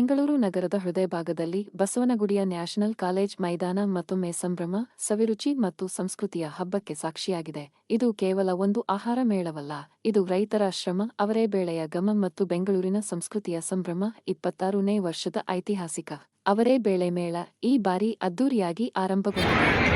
ಬೆಂಗಳೂರು ನಗರದ ಹೃದಯ ಭಾಗದಲ್ಲಿ ಬಸವನಗುಡಿಯ ನ್ಯಾಷನಲ್ ಕಾಲೇಜ್ ಮೈದಾನ ಮತ್ತೊಮ್ಮೆ ಸಂಭ್ರಮ ಸವಿರುಚಿ ಮತ್ತು ಸಂಸ್ಕೃತಿಯ ಹಬ್ಬಕ್ಕೆ ಸಾಕ್ಷಿಯಾಗಿದೆ. ಇದು ಕೇವಲ ಒಂದು ಆಹಾರ ಮೇಳವಲ್ಲ, ಇದು ರೈತರ ಶ್ರಮ, ಅವರೇ ಬೇಳೆಯ ಗಮ ಮತ್ತು ಬೆಂಗಳೂರಿನ ಸಂಸ್ಕೃತಿಯ ಸಂಭ್ರಮ, ಇಪ್ಪತ್ತಾರನೇ ವರ್ಷದ ಐತಿಹಾಸಿಕ ಅವರೇ ಬೇಳೆ ಮೇಳ ಈ ಬಾರಿ ಅದ್ದೂರಿಯಾಗಿ ಆರಂಭಗೊಂಡಿದೆ.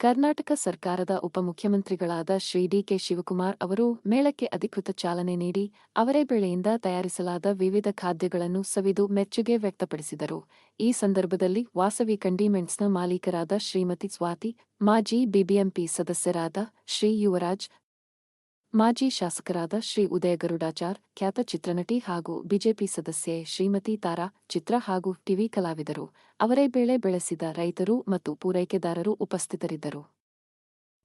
ಕರ್ನಾಟಕ ಸರ್ಕಾರದ ಉಪಮುಖ್ಯಮಂತ್ರಿಗಳಾದ ಶ್ರೀ ಡಿಕೆ ಶಿವಕುಮಾರ್ ಅವರು ಮೇಳಕ್ಕೆ ಅಧಿಕೃತ ಚಾಲನೆ ನೀಡಿ, ಅವರೇ ಬೆಳೆಯಿಂದ ತಯಾರಿಸಲಾದ ವಿವಿಧ ಖಾದ್ಯಗಳನ್ನು ಸವಿದು ಮೆಚ್ಚುಗೆ ವ್ಯಕ್ತಪಡಿಸಿದರು. ಈ ಸಂದರ್ಭದಲ್ಲಿ ವಾಸವಿ ಕಂಡಿಮೆಂಟ್ಸ್ನ ಮಾಲೀಕರಾದ ಶ್ರೀಮತಿ ಸ್ವಾತಿ, ಮಾಜಿ ಬಿಬಿಎಂಪಿ ಸದಸ್ಯರಾದ ಶ್ರೀ ಯುವರಾಜ್ ಮಾಜಿ ಶಾಸಕರಾದ ಶ್ರೀ ಉದಯ ಗರುಡಾಚಾರ್ ಖ್ಯಾತ ಚಿತ್ರನಟಿ ಹಾಗೂ ಬಿಜೆಪಿ ಸದಸ್ಯೆ ಶ್ರೀಮತಿ ತಾರಾ ಚಿತ್ರ ಹಾಗೂ ಟಿವಿ ಕಲಾವಿದರು. ಅವರೇ ಬೆಳೆ ಬೆಳೆಸಿದ ರೈತರು ಮತ್ತು ಪೂರೈಕೆದಾರರು ಉಪಸ್ಥಿತರಿದ್ದರು.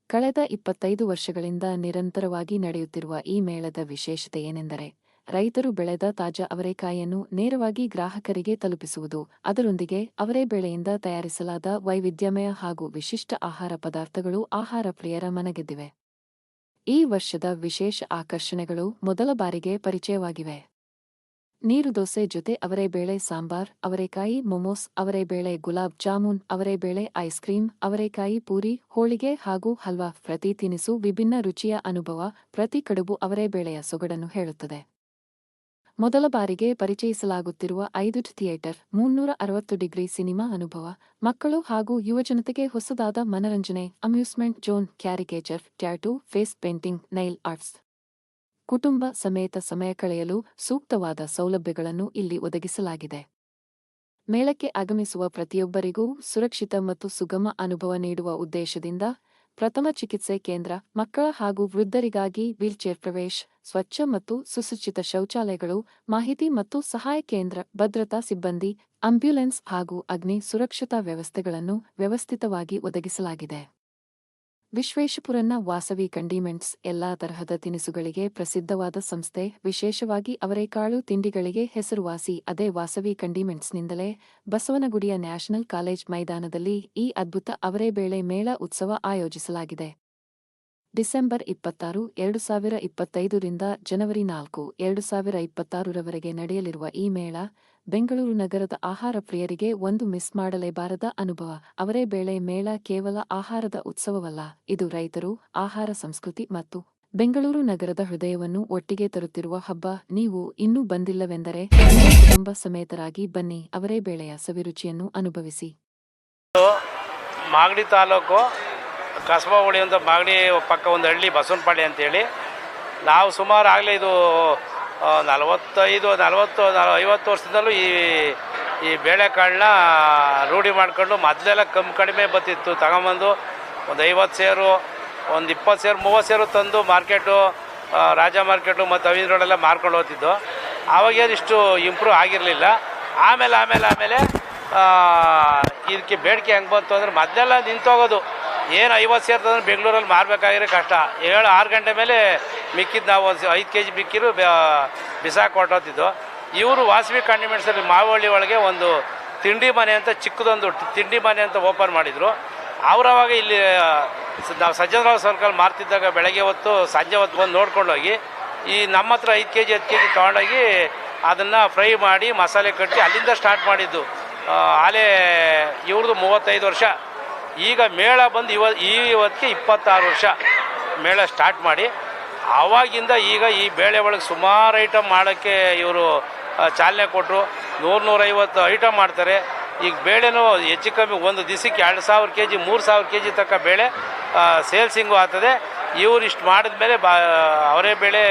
ಕಳೆದ ಇಪ್ಪತ್ತೈದು ವರ್ಷಗಳಿಂದ ನಿರಂತರವಾಗಿ ನಡೆಯುತ್ತಿರುವ ಈ ಮೇಳದ ವಿಶೇಷತೆ ಏನೆಂದರೆ, ರೈತರು ಬೆಳೆದ ತಾಜಾ ಅವರೆಕಾಯಿಯನ್ನು ನೇರವಾಗಿ ಗ್ರಾಹಕರಿಗೆ ತಲುಪಿಸುವುದು. ಅದರೊಂದಿಗೆ ಅವರೇ ಬೆಳೆಯಿಂದ ತಯಾರಿಸಲಾದ ವೈವಿಧ್ಯಮಯ ಹಾಗೂ ವಿಶಿಷ್ಟ ಆಹಾರ ಪದಾರ್ಥಗಳು ಆಹಾರ ಪ್ರಿಯರ ಮನಗೆದ್ದಿವೆ. ಈ ವರ್ಷದ ವಿಶೇಷ ಆಕರ್ಷಣೆಗಳು ಮೊದಲ ಬಾರಿಗೆ ಪರಿಚಯವಾಗಿವೆ. ನೀರು ದೋಸೆ ಜೊತೆ ಅವರೇ ಬೇಳೆ ಸಾಂಬಾರ್ ಅವರೆಕಾಯಿ ಮೊಮೋಸ್ ಅವರೆಬೇಳೆ ಗುಲಾಬ್ ಜಾಮೂನ್ ಅವರೆಬೇಳೆ ಐಸ್ ಕ್ರೀಂ ಅವರೇಕಾಯಿ ಪೂರಿ, ಹೋಳಿಗೆ ಹಾಗೂ ಹಲ್ವಾ ಪ್ರತಿ ತಿನಿಸು ವಿಭಿನ್ನ ರುಚಿಯ ಅನುಭವ, ಪ್ರತಿ ಕಡುಬು ಅವರೆಬೇಳೆಯ ಸೊಗಡನ್ನು ಹೇಳುತ್ತದೆ. ಮೊದಲ ಬಾರಿಗೆ ಪರಿಚಯಿಸಲಾಗುತ್ತಿರುವ ಐದು ಥಿಯೇಟರ್ ಮುನ್ನೂರ ಅರವತ್ತು ಡಿಗ್ರಿ ಸಿನಿಮಾ ಅನುಭವ, ಮಕ್ಕಳು ಹಾಗೂ ಯುವಜನತೆಗೆ ಹೊಸದಾದ ಮನರಂಜನೆ, amusement zone caricature, tattoo, face painting, nail arts. ಕುಟುಂಬ ಸಮೇತ ಸಮಯ ಕಳೆಯಲು ಸೂಕ್ತವಾದ ಸೌಲಭ್ಯಗಳನ್ನು ಇಲ್ಲಿ ಒದಗಿಸಲಾಗಿದೆ. ಮೇಳಕ್ಕೆ ಆಗಮಿಸುವ ಪ್ರತಿಯೊಬ್ಬರಿಗೂ ಸುರಕ್ಷಿತ ಮತ್ತು ಸುಗಮ ಅನುಭವ ನೀಡುವ ಉದ್ದೇಶದಿಂದ ಪ್ರಥಮ ಚಿಕಿತ್ಸೆ ಕೇಂದ್ರ, ಮಕ್ಕಳ ಹಾಗೂ ವೃದ್ಧರಿಗಾಗಿ ವೀಲ್ಚೇರ್ ಪ್ರವೇಶ್ ಸ್ವಚ್ಛ ಮತ್ತು ಸುಸಜ್ಜಿತ ಶೌಚಾಲಯಗಳು, ಮಾಹಿತಿ ಮತ್ತು ಸಹಾಯ ಕೇಂದ್ರ, ಭದ್ರತಾ ಸಿಬ್ಬಂದಿ, ಆಂಬ್ಯುಲೆನ್ಸ್ ಹಾಗೂ ಅಗ್ನಿ ಸುರಕ್ಷತಾ ವ್ಯವಸ್ಥೆಗಳನ್ನು ವ್ಯವಸ್ಥಿತವಾಗಿ ಒದಗಿಸಲಾಗಿದೆ. ವಿಶ್ವೇಶಪುರನ ವಾಸವಿ ಕಂಡಿಮೆಂಟ್ಸ್ ಎಲ್ಲಾ ತರಹದ ತಿನಿಸುಗಳಿಗೆ ಪ್ರಸಿದ್ಧವಾದ ಸಂಸ್ಥೆ, ವಿಶೇಷವಾಗಿ ಅವರೆಕಾಳು ತಿಂಡಿಗಳಿಗೆ ಹೆಸರುವಾಸಿ ಅದೇ ವಾಸವಿ ಕಂಡಿಮೆಂಟ್ಸ್ನಿಂದಲೇ ಬಸವನಗುಡಿಯ ನ್ಯಾಷನಲ್ ಕಾಲೇಜ್ ಮೈದಾನದಲ್ಲಿ ಈ ಅದ್ಭುತ ಅವರೆಬೇಳೆ ಮೇಳ ಉತ್ಸವ ಆಯೋಜಿಸಲಾಗಿದೆ. ಡಿಸೆಂಬರ್ ಇಪ್ಪತ್ತಾರು, ಎರಡು ಸಾವಿರ ಇಪ್ಪತ್ತೈದರಿಂದ ಜನವರಿ ನಾಲ್ಕು, ಎರಡು ಸಾವಿರ ಇಪ್ಪತ್ತಾರರವರೆಗೆ ನಡೆಯಲಿರುವ ಈ ಮೇಳ, ಬೆಂಗಳೂರು ನಗರದ ಆಹಾರ ಪ್ರಿಯರಿಗೆ ಒಂದು ಮಿಸ್ ಮಾಡಲೇಬಾರದ ಅನುಭವ. ಅವರೇ ಬೇಳೆ ಮೇಳ ಕೇವಲ ಆಹಾರದ ಉತ್ಸವವಲ್ಲ, ಇದು ರೈತರು, ಆಹಾರ ಸಂಸ್ಕೃತಿ ಮತ್ತು ಬೆಂಗಳೂರು ನಗರದ ಹೃದಯವನ್ನು ಒಟ್ಟಿಗೆ ತರುತ್ತಿರುವ ಹಬ್ಬ. ನೀವು ಇನ್ನೂ ಬಂದಿಲ್ಲವೆಂದರೆ ಕುಟುಂಬ ಸಮೇತರಾಗಿ ಬನ್ನಿ, ಅವರೇ ಬೇಳೆಯ ಸವಿರುಚಿಯನ್ನು ಅನುಭವಿಸಿ. ಮಾಗಡಿ ತಾಲೂಕು ಕಸಬಾ ಹೋಳಿ ಅಂತ ಮಾಗಡಿ ಪಕ್ಕ ಒಂದು ಹಳ್ಳಿ, ಬಸವನಪಾಳ್ಯ ಅಂತೇಳಿ. ನಾವು ಸುಮಾರು ಆಗಲೇ ಇದು ನಲವತ್ತೈದು, ನಲವತ್ತು ನಲ- ಐವತ್ತು ವರ್ಷದಲ್ಲೂ ಈ ಈ ಬೇಳೆಕಾಳನ್ನ ರೂಢಿ ಮಾಡಿಕೊಂಡು ಮೊದಲೆಲ್ಲ ಕಮ್ಮಿ ಕಡಿಮೆ ಬತ್ತಿತ್ತು ತಗೊಂಬಂದು ಒಂದು ಐವತ್ತು ಸೇರು, ಒಂದು ಇಪ್ಪತ್ತು ಸೇರು, ಮೂವತ್ತು ಸೇರು ತಂದು ಮಾರ್ಕೆಟು ರಾಜ ಮಾರ್ಕೆಟು ಮತ್ತು ಅವಿನ ರೋಡೆಲ್ಲ ಮಾರ್ಕೊಂಡು ಹೋಗ್ತಿದ್ದು. ಆವಾಗೇನು ಇಷ್ಟು ಇಂಪ್ರೂವ್ ಆಗಿರಲಿಲ್ಲ. ಆಮೇಲೆ ಆಮೇಲೆ ಆಮೇಲೆ ಇದಕ್ಕೆ ಬೇಡಿಕೆ ಹೆಂಗೆ ಬಂತು ಅಂದರೆ ಮೊದಲೆಲ್ಲ ನಿಂತೋಗೋದು. ಏನು ಐವತ್ತು ಸೇರ್ತದಂದ್ರೆ ಬೆಂಗಳೂರಲ್ಲಿ ಮಾರಬೇಕಾಗಿರೋ ಕಷ್ಟ. ಏಳು, ಆರು ಗಂಟೆ ಮೇಲೆ ಮಿಕ್ಕಿದ್ದು ನಾವು ಒಂದು ಐದು ಕೆ ಜಿ ಬಿಕ್ಕಿರು ಬಿಸಾಕಿ ಇವರು ವಾಸವಿ ಕಾಂಡಿಮೆಂಟ್ಸಲ್ಲಿ ಮಾವಳ್ಳಿ ಒಳಗೆ ಒಂದು ತಿಂಡಿ ಮನೆ ಅಂತ ಚಿಕ್ಕದೊಂದು ತಿಂಡಿ ಮನೆ ಅಂತ ಓಪನ್ ಮಾಡಿದರು. ಅವರವಾಗ ಇಲ್ಲಿ ನಾವು ಸಜ್ಜನರಾವ್ ಸರ್ಕಲ್ ಮಾರ್ತಿದ್ದಾಗ ಬೆಳಗ್ಗೆ ಹೊತ್ತು, ಸಂಜೆ ಹೊತ್ತು ಬಂದು ನೋಡ್ಕೊಂಡೋಗಿ, ಈ ನಮ್ಮ ಹತ್ರ ಐದು ಕೆ ಜಿ ಹತ್ತು ಕೆ ಜಿ ತೊಗೊಂಡೋಗಿ ಅದನ್ನು ಫ್ರೈ ಮಾಡಿ ಮಸಾಲೆ ಕಟ್ಟಿ ಅಲ್ಲಿಂದ ಸ್ಟಾರ್ಟ್ ಮಾಡಿದ್ದು. ಆಲೇ ಇವ್ರದ್ದು ಮೂವತ್ತೈದು ವರ್ಷ. ಈಗ ಮೇಳ ಬಂದು ಇವ ಈ ಇವತ್ತಿಗೆ ಇಪ್ಪತ್ತಾರು ವರ್ಷ. ಮೇಳ ಸ್ಟಾರ್ಟ್ ಮಾಡಿ. ಆವಾಗಿಂದ ಈಗ ಈ ಬೇಳೆ ಒಳಗೆ ಸುಮಾರು ಐಟಮ್ ಮಾಡೋಕ್ಕೆ ಇವರು ಚಾಲನೆ ಕೊಟ್ಟರು ನೂರು ನೂರೈವತ್ತು ಐಟಮ್ ಮಾಡ್ತಾರೆ. ಈಗ ಬೇಳೆನೂ ಹೆಚ್ಚು ಕಮ್ಮಿ ಒಂದು ದಿವಸಕ್ಕೆ ಎರಡು ಸಾವಿರ ಕೆ ಜಿ ಮೂರು ಸಾವಿರ ಕೆ ಜಿ ತಕ್ಕ ಬೇಳೆ ಸೇಲ್ಸಿಂಗು ಆಗ್ತದೆ. ಇವ್ರು ಇಷ್ಟು ಮಾಡಿದ ಮೇಲೆ ಬಾ, ಅವರೇ ಬೇಳೆ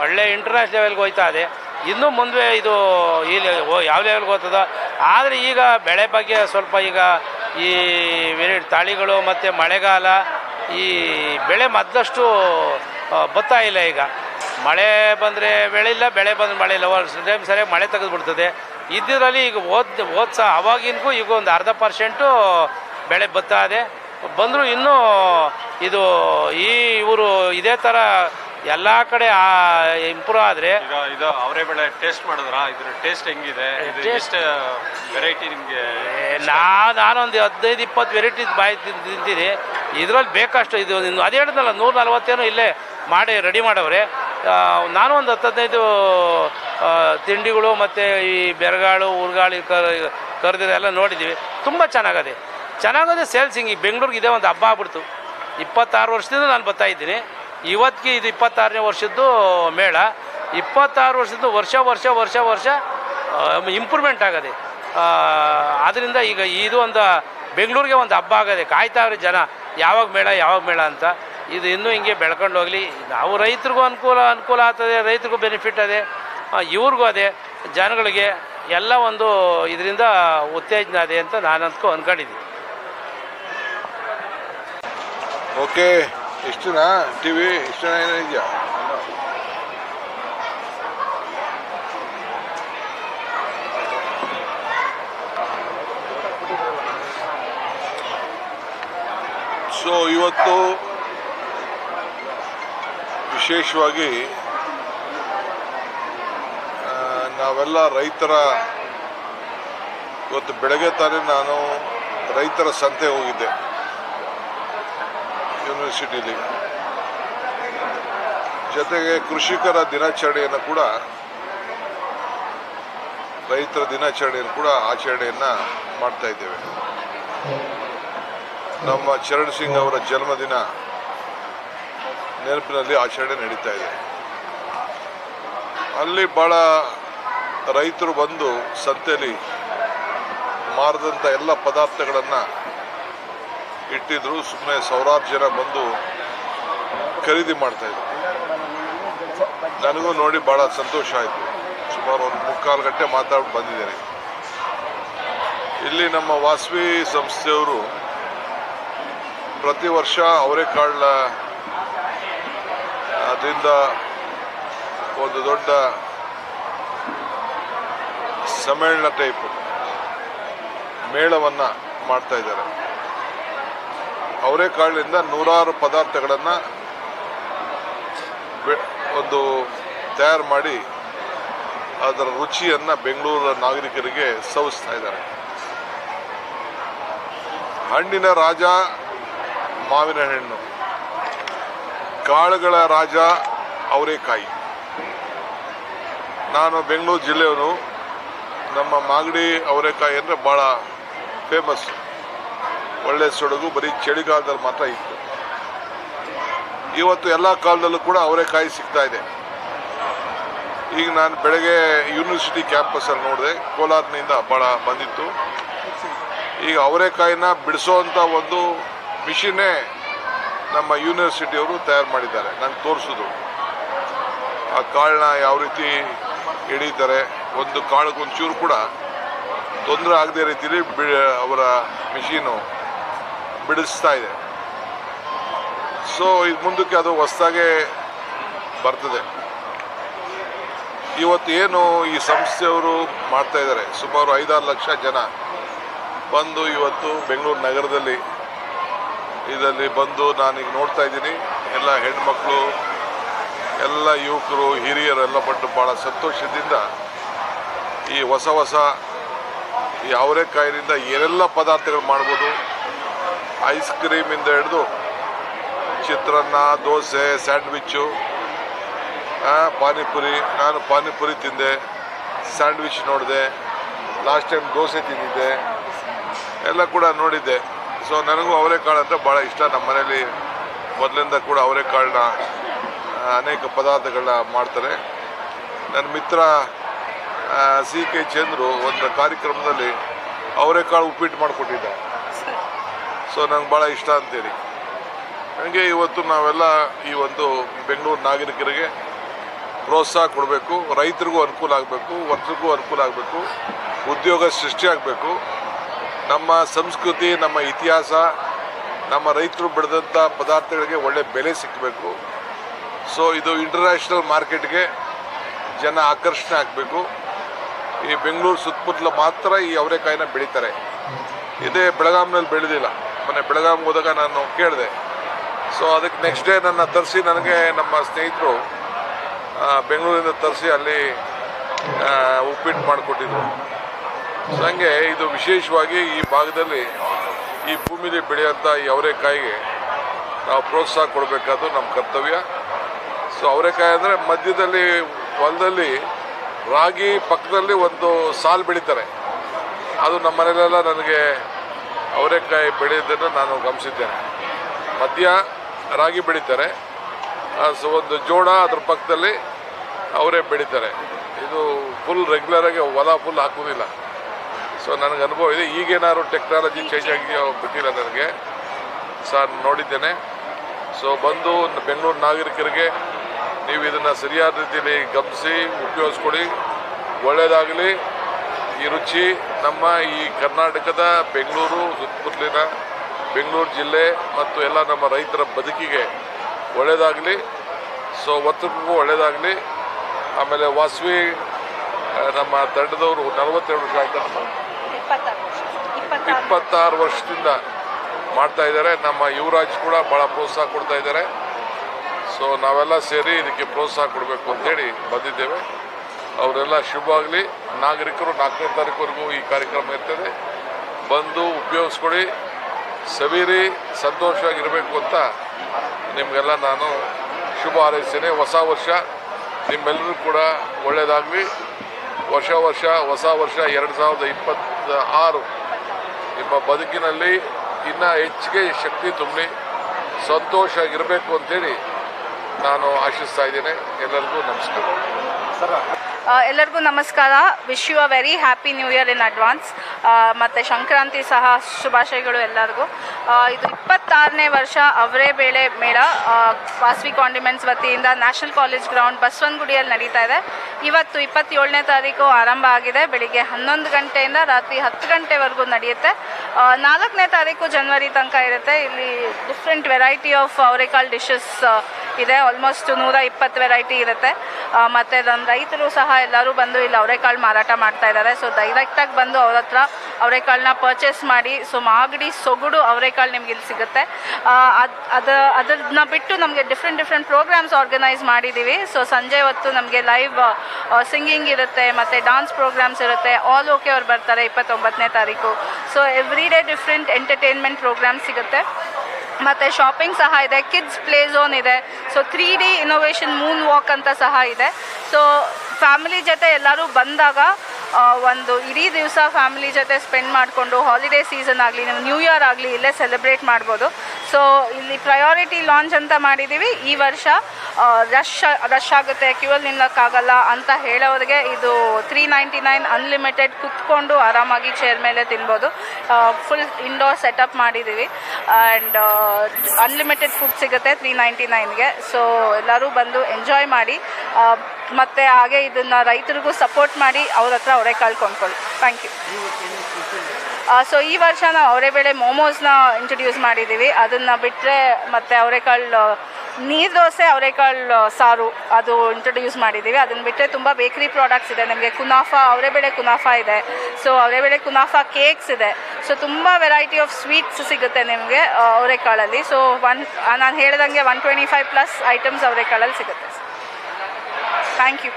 ಒಳ್ಳೆ ಇಂಟರ್ನ್ಯಾಷನಲ್ ಲೆವೆಲ್ಗೆ ಹೋಯ್ತಾ ಇದೆ. ಇನ್ನೂ ಮುಂದೆ ಇದು ಇಲ್ಲಿ ಯಾವ ಲೆವೆಲ್ಗೆ ಹೋಗ್ತದೋ. ಆದರೆ ಈಗ ಬೆಳೆ ಬಗ್ಗೆ ಸ್ವಲ್ಪ ಈಗ ಈ ವೆರೈಟಿ ತಾಳಿಗಳು ಮತ್ತು ಮಳೆಗಾಲ, ಈ ಬೆಳೆ ಮೊದಲಷ್ಟು ಬತ್ತಾ ಇಲ್ಲ ಈಗ. ಮಳೆ ಬಂದರೆ ಬೆಳೆ ಇಲ್ಲ, ಬೆಳೆ ಬಂದರೆ ಮಳೆ ಇಲ್ಲ. ಟೈಮ್ ಸರಿಯಾಗಿ ಮಳೆ ತೆಗೆದುಬಿಡ್ತದೆ. ಇದ್ದಿದ್ರಲ್ಲಿ ಈಗ ಓದ್ ಓದ್ಸ ಅವಾಗಿನಗೂ ಈಗ ಒಂದು ಅರ್ಧ ಪರ್ಸೆಂಟು ಬೆಳೆ ಬತ್ತಾ ಇದೆ. ಬಂದರೂ ಇನ್ನೂ ಇದು, ಈ ಇವರು ಇದೇ ಥರ ಎಲ್ಲ ಕಡೆ ಇಂಪ್ರೂವ್ ಆದರೆ ಈಗ ಇದು ಅವರೇ ಬೆಳೆ ಟೇಸ್ಟ್ ಮಾಡಿದ್ರಾ? ಇದ್ರ ಟೇಸ್ಟ್ ಹೆಂಗಿದೆ? ಇದು ಟೇಸ್ಟ್ ವೆರೈಟಿ ನಿಮಗೆ ನಾ ನಾನೊಂದು ಹದಿನೈದು ಇಪ್ಪತ್ತು ವೆರೈಟಿ ಬಾಯಿ ತಿಂತೀನಿ. ಇದರಲ್ಲಿ ಬೇಕಷ್ಟು ಇದು ಇನ್ನು ಅದೇ ಹೇಳಿದ್ನಲ್ಲ ನೂರ ನಲ್ವತ್ತೇನೋ ಇಲ್ಲೇ ಮಾಡಿ ರೆಡಿ ಮಾಡವ್ರೆ. ನಾನು ಒಂದು ಹತ್ತು ಹದಿನೈದು ತಿಂಡಿಗಳು ಮತ್ತು ಈ ಬೆರಗಾಳು ಉರ್ಗಾಳು ಕರ್ ಎಲ್ಲ ನೋಡಿದ್ದೀವಿ ತುಂಬ ಚೆನ್ನಾಗದೆ. ಚೆನ್ನಾಗದೆ ಸೇಲ್ಸಿಂಗ್ ಈ ಬೆಂಗಳೂರಿಗೆ ಇದೇ ಒಂದು ಹಬ್ಬ ಆಗ್ಬಿಡ್ತು. ಇಪ್ಪತ್ತಾರು ವರ್ಷದಿಂದ ನಾನು ಬರ್ತಾ ಇದ್ದೀನಿ. ಇವತ್ತಿಗೆ ಇದು ಇಪ್ಪತ್ತಾರನೇ ವರ್ಷದ್ದು ಮೇಳ. ಇಪ್ಪತ್ತಾರು ವರ್ಷದ್ದು ವರ್ಷ ವರ್ಷ ವರ್ಷ ವರ್ಷ ಇಂಪ್ರೂವ್ಮೆಂಟ್ ಆಗದೆ. ಆದ್ದರಿಂದ ಈಗ ಇದು ಒಂದು ಬೆಂಗಳೂರಿಗೆ ಒಂದು ಹಬ್ಬ ಆಗದೆ. ಕಾಯ್ತಾವ್ರೆ ಜನ, ಯಾವಾಗ ಮೇಳ ಯಾವಾಗ ಮೇಳ ಅಂತ. ಇದು ಇನ್ನೂ ಹಿಂಗೆ ಬೆಳ್ಕೊಂಡು ಹೋಗಲಿ. ನಾವು ರೈತರಿಗೂ ಅನುಕೂಲ ಅನುಕೂಲ ಆಗ್ತದೆ, ರೈತರಿಗೂ ಬೆನಿಫಿಟ್ ಅದೇ ಇವ್ರಿಗೂ ಅದೇ, ಜನಗಳಿಗೆ ಎಲ್ಲ ಒಂದು ಇದರಿಂದ ಉತ್ತೇಜನ ಅದೇ ಅಂತ ನಾನು ಅಂದ್ಕೊ ಅಂದ್ಕೊಂಡಿದ್ದೀನಿ ಓಕೆ ಇಷ್ಟನಾ? ಟಿ ವಿ ಇಷ್ಟನ ಏನಿದೆಯಾ ಸೊ ಇವತ್ತು ವಿಶೇಷವಾಗಿ ನಾವೆಲ್ಲ ರೈತರ, ಇವತ್ತು ಬೆಳಗ್ಗೆ ತಾನೇ ನಾನು ರೈತರ ಸಂತೆ ಹೋಗಿದ್ದೆ. ಯೂನಿವರ್ಸಿಟಿಲಿ ಜೊತೆಗೆ ಕೃಷಿಕರ ದಿನಾಚರಣೆಯನ್ನು ಕೂಡ, ರೈತರ ದಿನಾಚರಣೆಯನ್ನು ಕೂಡ ಆಚರಣೆಯನ್ನ ಮಾಡ್ತಾ ಇದ್ದೇವೆ. ನಮ್ಮ ಚರಣ್ ಸಿಂಗ್ ಅವರ ಜನ್ಮದಿನ ನೆನಪಿನಲ್ಲಿ ಆಚರಣೆ ನಡೀತಾ ಇದೆ. ಅಲ್ಲಿ ಭಾಳ ರೈತರು ಬಂದು ಸಂತೆಯಲ್ಲಿ ಮಾರದಂಥ ಎಲ್ಲ ಪದಾರ್ಥಗಳನ್ನು ಇಟ್ಟಿದ್ರು ಸುಮ್ಮನೆ ಸಾವಿರಾರು ಜನ ಬಂದು ಖರೀದಿ ಮಾಡ್ತಾ ಇದ್ರು. ನನಗೂ ನೋಡಿ ಬಹಳ ಸಂತೋಷ ಆಯಿತು. ಸುಮಾರು ಒಂದು ಮುಕ್ಕಾಲು ಗಂಟೆ ಮಾತಾಡಿ ಬಂದಿದ್ದೇನೆ. ಇಲ್ಲಿ ನಮ್ಮ ವಾಸವಿ ಸಂಸ್ಥೆಯವರು ಪ್ರತಿ ವರ್ಷ ಅವರೆಕಾಳ ಅದರಿಂದ ಒಂದು ದೊಡ್ಡ ಸಮ್ಮೇಳನ ಟೈಪ್ ಮೇಳವನ್ನು ಮಾಡ್ತಾ ಇದ್ದಾರೆ. ಅವರೆಕಾಳಿನಿಂದ ನೂರಾರು ಪದಾರ್ಥಗಳನ್ನು ಒಂದು ತಯಾರು ಮಾಡಿ ಅದರ ರುಚಿಯನ್ನು ಬೆಂಗಳೂರು ನಾಗರಿಕರಿಗೆ ಸವಿಸ್ತಾ ಇದ್ದಾರೆ. ಹಣ್ಣಿನ ರಾಜ, ಮಾವಿನ ಹಣ್ಣು. ಕಾಳುಗಳ ರಾಜ ಅವರೆಕಾಯಿ ನಾನು ಬೆಂಗಳೂರು ಜಿಲ್ಲೆಯವನು. ನಮ್ಮ ಮಾಗಡಿ ಅವರೆಕಾಯಿ ಅಂದರೆ ಭಾಳ ಫೇಮಸ್ ಒಳ್ಳೆ ಸೊಡಗು, ಬರೀ ಚಳಿಗಾಲದಲ್ಲಿ ಮಾತ್ರ ಇತ್ತು. ಇವತ್ತು ಎಲ್ಲ ಕಾಲದಲ್ಲೂ ಕೂಡ ಅವರೆಕಾಯಿ ಸಿಗ್ತಾ ಇದೆ. ಈಗ ನಾನು ಬೆಳಗ್ಗೆ ಯೂನಿವರ್ಸಿಟಿ ಕ್ಯಾಂಪಸಲ್ಲಿ ನೋಡಿದೆ, ಕೋಲಾರ್ನಿಂದ ಭಾಳ ಬಂದಿತ್ತು. ಈಗ ಅವರೆಕಾಯಿನ ಬಿಡಿಸೋವಂಥ ಒಂದು ಮಿಷಿನ್ನೇ ನಮ್ಮ ಯೂನಿವರ್ಸಿಟಿಯವರು ತಯಾರು ಮಾಡಿದ್ದಾರೆ ನಂಗೆ ತೋರಿಸಿದ್ರು ಆ ಕಾಳನ್ನ ಯಾವ ರೀತಿ ಹಿಡಿತಾರೆ ಒಂದು ಕಾಳಗೊಂಚೂರು ಕೂಡ ತೊಂದರೆ ಆಗದೆ ರೀತಿಯಲ್ಲಿ ಅವರ ಮಿಷಿನು ಬಿಡಿಸ್ತಾ ಇದೆ. ಸೊ ಇದು ಮುಂದಕ್ಕೆ ಅದು ಹೊಸದಾಗೆ ಬರ್ತದೆ. ಇವತ್ತು ಏನು ಈ ಸಂಸ್ಥೆಯವರು ಮಾಡ್ತಾ ಇದ್ದಾರೆ? ಸುಮಾರು ಐದಾರು ಲಕ್ಷ ಜನ ಬಂದು ಇವತ್ತು ಬೆಂಗಳೂರು ನಗರದಲ್ಲಿ ಇದರಲ್ಲಿ ಬಂದು ನಾನೀಗ ನೋಡ್ತಾ ಇದ್ದೀನಿ. ಎಲ್ಲ ಹೆಣ್ಮಕ್ಳು, ಎಲ್ಲ ಯುವಕರು, ಹಿರಿಯರೆಲ್ಲ ಬಂದು ಭಾಳ ಸಂತೋಷದಿಂದ ಈ ಹೊಸ ಹೊಸ ಈ ಅವರೆಕಾಯಿನಿಂದ ಏನೆಲ್ಲ ಪದಾರ್ಥಗಳು ಮಾಡ್ಬೋದು ಐಸ್ ಕ್ರೀಮಿಂದ ಹಿಡಿದು ಚಿತ್ರಾನ್ನ, ದೋಸೆ ಸ್ಯಾಂಡ್ವಿಚ್ಚು ಪಾನಿಪುರಿ. ನಾನು ಪಾನಿಪುರಿ ತಿಂದೆ, ಸ್ಯಾಂಡ್ವಿಚ್ ನೋಡಿದೆ, ಲಾಸ್ಟ್ ಟೈಮ್ ದೋಸೆ ತಿಂದಿದ್ದೆ, ಎಲ್ಲ ಕೂಡ ನೋಡಿದ್ದೆ. ಸೊ ನನಗೂ ಅವರೆಕಾಳು ಅಂದರೆ ಭಾಳ ಇಷ್ಟ. ನಮ್ಮ ಮನೇಲಿ ಮೊದಲಿಂದ ಕೂಡ ಅವರೆಕಾಳನ್ನ ಅನೇಕ ಪದಾರ್ಥಗಳನ್ನ ಮಾಡ್ತಾರೆ. ನನ್ನ ಮಿತ್ರ ಸಿ ಕೆ ಚಂದ್ರು ಒಂದು ಕಾರ್ಯಕ್ರಮದಲ್ಲಿ ಅವರೆಕಾಳು ಉಪ್ಪಿಟ್ಟು ಮಾಡಿಕೊಟ್ಟಿದ್ದೆ. ಸೊ ನಂಗೆ ಭಾಳ ಇಷ್ಟ ಅಂತೇಳಿ ನನಗೆ ಇವತ್ತು ನಾವೆಲ್ಲ ಈ ಒಂದು ಬೆಂಗಳೂರು ನಾಗರಿಕರಿಗೆ ಪ್ರೋತ್ಸಾಹ ಕೊಡಬೇಕು, ರೈತರಿಗೂ ಅನುಕೂಲ ಆಗಬೇಕು ವರ್ಷಕ್ಕೂ ಅನುಕೂಲ ಆಗಬೇಕು, ಉದ್ಯೋಗ ಸೃಷ್ಟಿಯಾಗಬೇಕು ನಮ್ಮ ಸಂಸ್ಕೃತಿ, ನಮ್ಮ ಇತಿಹಾಸ, ನಮ್ಮ ರೈತರು ಬೆಳೆದಂಥ ಪದಾರ್ಥಗಳಿಗೆ ಒಳ್ಳೆ ಬೆಲೆ ಸಿಕ್ಕಬೇಕು ಸೊ ಇದು ಇಂಟರ್ನ್ಯಾಷನಲ್ ಮಾರ್ಕೆಟ್ಗೆ ಜನ ಆಕರ್ಷಣೆ ಆಗಬೇಕು. ಈ ಬೆಂಗಳೂರು ಸುತ್ತಮುತ್ತಲ ಮಾತ್ರ ಈ ಅವರೆಕಾಯಿನ ಬೆಳೀತಾರೆ. ಇದೇ ಬೆಳಗಾಂನಲ್ಲಿ ಬೆಳೆದಿಲ್ಲ. ಮೊನ್ನೆ ಬೆಳಗಾವಿಗೆ ಹೋದಾಗ ನಾನು ಕೇಳಿದೆ. ಸೊ ಅದಕ್ಕೆ ನೆಕ್ಸ್ಟ್ ಡೇ ನನ್ನ ತರಿಸಿ ನನಗೆ ನಮ್ಮ ಸ್ನೇಹಿತರು ಬೆಂಗಳೂರಿಂದ ತರಿಸಿ ಅಲ್ಲಿ ಉಪ್ಪಿಟ್ಟು ಮಾಡಿಕೊಟ್ಟಿದ್ರು. ಸೊ ಹಂಗೆ ಇದು ವಿಶೇಷವಾಗಿ ಈ ಭಾಗದಲ್ಲಿ ಈ ಭೂಮಿಲಿ ಬೆಳೆಯುವಂಥ ಈ ಅವರೆಕಾಯಿಗೆ ನಾವು ಪ್ರೋತ್ಸಾಹ ಕೊಡಬೇಕಾದ್ದು ನಮ್ಮ ಕರ್ತವ್ಯ. ಸೊ ಅವರೆಕಾಯಿ ಅಂದರೆ ಮಧ್ಯದಲ್ಲಿ ಹೊಲದಲ್ಲಿ ರಾಗಿ ಪಕ್ಕದಲ್ಲಿ ಒಂದು ಸಾಲು ಬೆಳೀತಾರೆ. ಅದು ನಮ್ಮ ಮನೆಯಲ್ಲೆಲ್ಲ ನನಗೆ ಅವರೆಕಾಯಿ ಬೆಳೆಯೋದನ್ನು ನಾನು ಗಮನಿಸಿದ್ದೇನೆ. ಮಧ್ಯ ರಾಗಿ ಬೆಳೀತಾರೆ. ಸೊ ಒಂದು ಜೋಳ ಅದ್ರ ಪಕ್ಕದಲ್ಲಿ ಅವರೇ ಬೆಳೀತಾರೆ. ಇದು ಫುಲ್ ರೆಗ್ಯುಲರಾಗಿ ಹೊಲ ಫುಲ್ ಹಾಕೋದಿಲ್ಲ ಸೊ ನನಗೆ ಅನುಭವ ಇದೆ. ಈಗೇನಾದ್ರು ಟೆಕ್ನಾಲಜಿ ಚೇಂಜ್ ಆಗಿದೆಯೋ ಬಿಟ್ಟಿಲ್ಲ ನನಗೆ. ಸರ್ ನೋಡಿದ್ದೇನೆ. ಸೊ ಬಂದು ಬೆಂಗಳೂರು ನಾಗರಿಕರಿಗೆ ನೀವು ಇದನ್ನು ಸರಿಯಾದ ರೀತಿಯಲ್ಲಿ ಗಮನಿಸಿ, ಉಪಯೋಗಿಸ್ಕೊಳ್ಳಿ. ಒಳ್ಳೆಯದಾಗಲಿ ಈ ರುಚಿ ನಮ್ಮ ಈ ಕರ್ನಾಟಕದ ಬೆಂಗಳೂರು ಸುತ್ತಮುತ್ತಲಿನ ಬೆಂಗಳೂರು ಜಿಲ್ಲೆ ಮತ್ತು ಎಲ್ಲ ನಮ್ಮ ರೈತರ ಬದುಕಿಗೆ ಒಳ್ಳೆಯದಾಗಲಿ ಸೊ ಒತ್ತಡಕ್ಕೂ ಒಳ್ಳೆಯದಾಗಲಿ. ಆಮೇಲೆ ವಾಸವಿ ನಮ್ಮ ತಂಡದವರು ನಲವತ್ತೆರಡು ವರ್ಷ ಆಯ್ತು ಇಪ್ಪತ್ತಾರು ವರ್ಷದಿಂದ ಮಾಡ್ತಾ ಇದ್ದಾರೆ. ನಮ್ಮ ಯುವರಾಜ್ ಕೂಡ ಭಾಳ ಪ್ರೋತ್ಸಾಹ ಕೊಡ್ತಾ ಇದ್ದಾರೆ. ಸೊ ನಾವೆಲ್ಲ ಸೇರಿ ಇದಕ್ಕೆ ಪ್ರೋತ್ಸಾಹ ಕೊಡಬೇಕು ಅಂತೇಳಿ ಬಂದಿದ್ದೇವೆ. ಅವರೆಲ್ಲ ಶುಭವಾಗಲಿ ನಾಗರಿಕರು ನಾಲ್ಕನೇ ತಾರೀಕುವರೆಗೂ ಈ ಕಾರ್ಯಕ್ರಮ ಇರ್ತದೆ. ಬಂದು ಉಪಯೋಗಿಸ್ಕೊಳ್ಳಿ. ಸವೀರಿ, ಸಂತೋಷವಾಗಿರಬೇಕು ಅಂತ ನಿಮಗೆಲ್ಲ ನಾನು ಶುಭ ಹಾರೈಸ್ತೇನೆ. ಹೊಸ ವರ್ಷ ನಿಮ್ಮೆಲ್ಲರೂ ಕೂಡ ಒಳ್ಳೆಯದಾಗಲಿ ವರ್ಷ ವರ್ಷ, ಹೊಸ ವರ್ಷ ಎರಡು ಸಾವಿರದ ಇಪ್ಪತ್ತ ಆರು ನಿಮ್ಮ ಬದುಕಿನಲ್ಲಿ ಇನ್ನೂ ಹೆಚ್ಚಿಗೆ ಶಕ್ತಿ ತುಂಬಿ ಸಂತೋಷ ಆಗಿರಬೇಕು ಅಂತೇಳಿ ನಾನು ಆಶಿಸ್ತಾ ಇದ್ದೇನೆ. ಎಲ್ಲರಿಗೂ ನಮಸ್ಕಾರ. ಎಲ್ಲರಿಗೂ ನಮಸ್ಕಾರ. Wish you a very happy new year in advance ಮತ್ತು ಸಂಕ್ರಾಂತಿ ಸಹ ಶುಭಾಶಯಗಳು ಎಲ್ಲರಿಗೂ. ಇದು ಇಪ್ಪತ್ತಾರನೇ ವರ್ಷ ಅವರೇ ಬೇಳೆ ಮೇಳ. ವಾಸವಿ ಕಾಂಡಿಮೆಂಟ್ಸ್ ವತಿಯಿಂದ ನ್ಯಾಷನಲ್ ಕಾಲೇಜ್ ಗ್ರೌಂಡ್ ಬಸವನಗುಡಿಯಲ್ಲಿ ನಡೀತಾ ಇದೆ. ಇವತ್ತು ಇಪ್ಪತ್ತೇಳನೇ ತಾರೀಕು ಆರಂಭ ಆಗಿದೆ. ಬೆಳಿಗ್ಗೆ ಹನ್ನೊಂದು ಗಂಟೆಯಿಂದ ರಾತ್ರಿ ಹತ್ತು ಗಂಟೆವರೆಗೂ ನಡೆಯುತ್ತೆ. ನಾಲ್ಕನೇ ತಾರೀಕು ಜನವರಿ ತನಕ ಇರುತ್ತೆ. ಇಲ್ಲಿ ಡಿಫ್ರೆಂಟ್ ವೆರೈಟಿ ಆಫ್ ಅವರೆಕಾಳು ಡಿಶಸ್ ಇದೆ. ಆಲ್ಮೋಸ್ಟ್ ನೂರ ಇಪ್ಪತ್ತು ವೆರೈಟಿ ಇರುತ್ತೆ. ಮತ್ತೆ ನಮ್ಮ ರೈತರು ಸಹ ಎಲ್ಲರೂ ಬಂದು ಇಲ್ಲಿ ಅವರೆಕಾಳು ಮಾರಾಟ ಮಾಡ್ತಾ ಇದ್ದಾರೆ ಸೊ ಡೈರೆಕ್ಟಾಗಿ ಬಂದು ಅವ್ರ ಹತ್ರ ಅವರೆಕಾಳನ್ನ ಪರ್ಚೇಸ್ ಮಾಡಿ ಸೊ ಮಾಗಡಿ ಸೊಗಡು ಅವರೆಕಾಳು ನಿಮ್ಗೆ ಇಲ್ಲಿ ಸಿಗುತ್ತೆ. ಅದು ಅದು, ಅದನ್ನ ಬಿಟ್ಟು ನಮಗೆ ಡಿಫ್ರೆಂಟ್ ಡಿಫ್ರೆಂಟ್ ಪ್ರೋಗ್ರಾಮ್ಸ್ ಆರ್ಗನೈಸ್ ಮಾಡಿದ್ದೀವಿ ಸೊ ಸಂಜೆ ಹೊತ್ತು ನಮಗೆ ಲೈವ್ ಸಿಂಗಿಂಗ್ ಇರುತ್ತೆ, ಮತ್ತು ಡಾನ್ಸ್ ಪ್ರೋಗ್ರಾಮ್ಸ್ ಇರುತ್ತೆ. ಆಲ್ ಓಕೆ ಅವ್ರು ಬರ್ತಾರೆ ಇಪ್ಪತ್ತೊಂಬತ್ತನೇ ತಾರೀಕು. So every day different entertainment programme ಸಿಗುತ್ತೆ. ಮತ್ತು ಶಾಪಿಂಗ್ ಸಹ ಇದೆ. ಕಿಡ್ಸ್ ಪ್ಲೇ ಝೋನ್ ಇದೆ. So three D innovation moon walk ಅಂತ ಸಹ ಇದೆ. ಸೊ ಫ್ಯಾಮಿಲಿ ಜೊತೆ ಎಲ್ಲರೂ ಬಂದಾಗ ಒಂದು ಇಡೀ ದಿವಸ ಫ್ಯಾಮಿಲಿ ಜೊತೆ ಸ್ಪೆಂಡ್ ಮಾಡಿಕೊಂಡು ಹಾಲಿಡೇ ಸೀಸನ್ ಆಗಲಿ, ನೀವು ನ್ಯೂ ಇಯರ್ ಆಗಲಿ, ಇಲ್ಲೇ ಸೆಲೆಬ್ರೇಟ್ ಮಾಡ್ಬೋದು. ಸೊ ಇಲ್ಲಿ ಪ್ರಯಾರಿಟಿ ಲಾಂಚ್ ಅಂತ ಮಾಡಿದ್ದೀವಿ ಈ ವರ್ಷ ರಶ್ ರಶ್ ಆಗುತ್ತೆ ಕ್ಯೂವಲ್ಲಿ ನಿಲ್ಲಕ್ಕಾಗಲ್ಲ ಅಂತ ಹೇಳೋರಿಗೆ ಇದು ತ್ರೀ ನೈಂಟಿ ನೈನ್ ಅನ್ಲಿಮಿಟೆಡ್ ಕುತ್ಕೊಂಡು ಆರಾಮಾಗಿ ಚೇರ್ ಮೇಲೆ ತಿನ್ಬೋದು. ಫುಲ್ ಇಂಡೋರ್ ಸೆಟಪ್ ಮಾಡಿದ್ದೀವಿ ಆ್ಯಂಡ್ ಅನ್ಲಿಮಿಟೆಡ್ ಫುಡ್ ಸಿಗುತ್ತೆ ತ್ರೀ ನೈಂಟಿ ನೈನ್ಗೆ ಸೊ ಎಲ್ಲರೂ ಬಂದು ಎಂಜಾಯ್ ಮಾಡಿ ಮತ್ತು ಹಾಗೆ ಇದನ್ನು ರೈತರಿಗೂ ಸಪೋರ್ಟ್ ಮಾಡಿ ಅವ್ರ ಹತ್ರ ಅವರೇ ಕೊಂಡ್ಕೊಳ್ಳಿ ಥ್ಯಾಂಕ್ ಯು ಸೊ ಈ ವರ್ಷ ನಾವು ಅವರೆಬೇಳೆ ಮೋಮೋಸ್ನ ಇಂಟ್ರೊಡ್ಯೂಸ್ ಮಾಡಿದ್ದೀವಿ. ಅದನ್ನು ಬಿಟ್ಟರೆ ಮತ್ತು ಅವರೆಕಾಳು ನೀರು ದೋಸೆ, ಅವರೆಕಾಳು ಸಾರು ಅದು ಇಂಟ್ರೊಡ್ಯೂಸ್ ಮಾಡಿದ್ದೀವಿ. ಅದನ್ನು ಬಿಟ್ಟರೆ ತುಂಬ ಬೇಕ್ರಿ ಪ್ರಾಡಕ್ಟ್ಸ್ ಇದೆ. ನಮಗೆ ಕುನಾಫಾ ಅವರೆಬೇಳೆ ಕುನಾಫಾ ಇದೆ. ಸೊ ಅವರೆಬೇಳೆ ಕುನಾಫಾ ಕೇಕ್ಸ್ ಇದೆ. ಸೊ ತುಂಬ ವೆರೈಟಿ ಆಫ್ ಸ್ವೀಟ್ಸ್ ಸಿಗುತ್ತೆ ನಿಮಗೆ ಅವರೆಕಾಳಲ್ಲಿ. ಸೊ ಒನ್ ನಾನು ಹೇಳ್ದಂಗೆ one twenty five plus items ಅವರೆಕಾಳಲ್ಲಿ ಸಿಗುತ್ತೆ. Thank you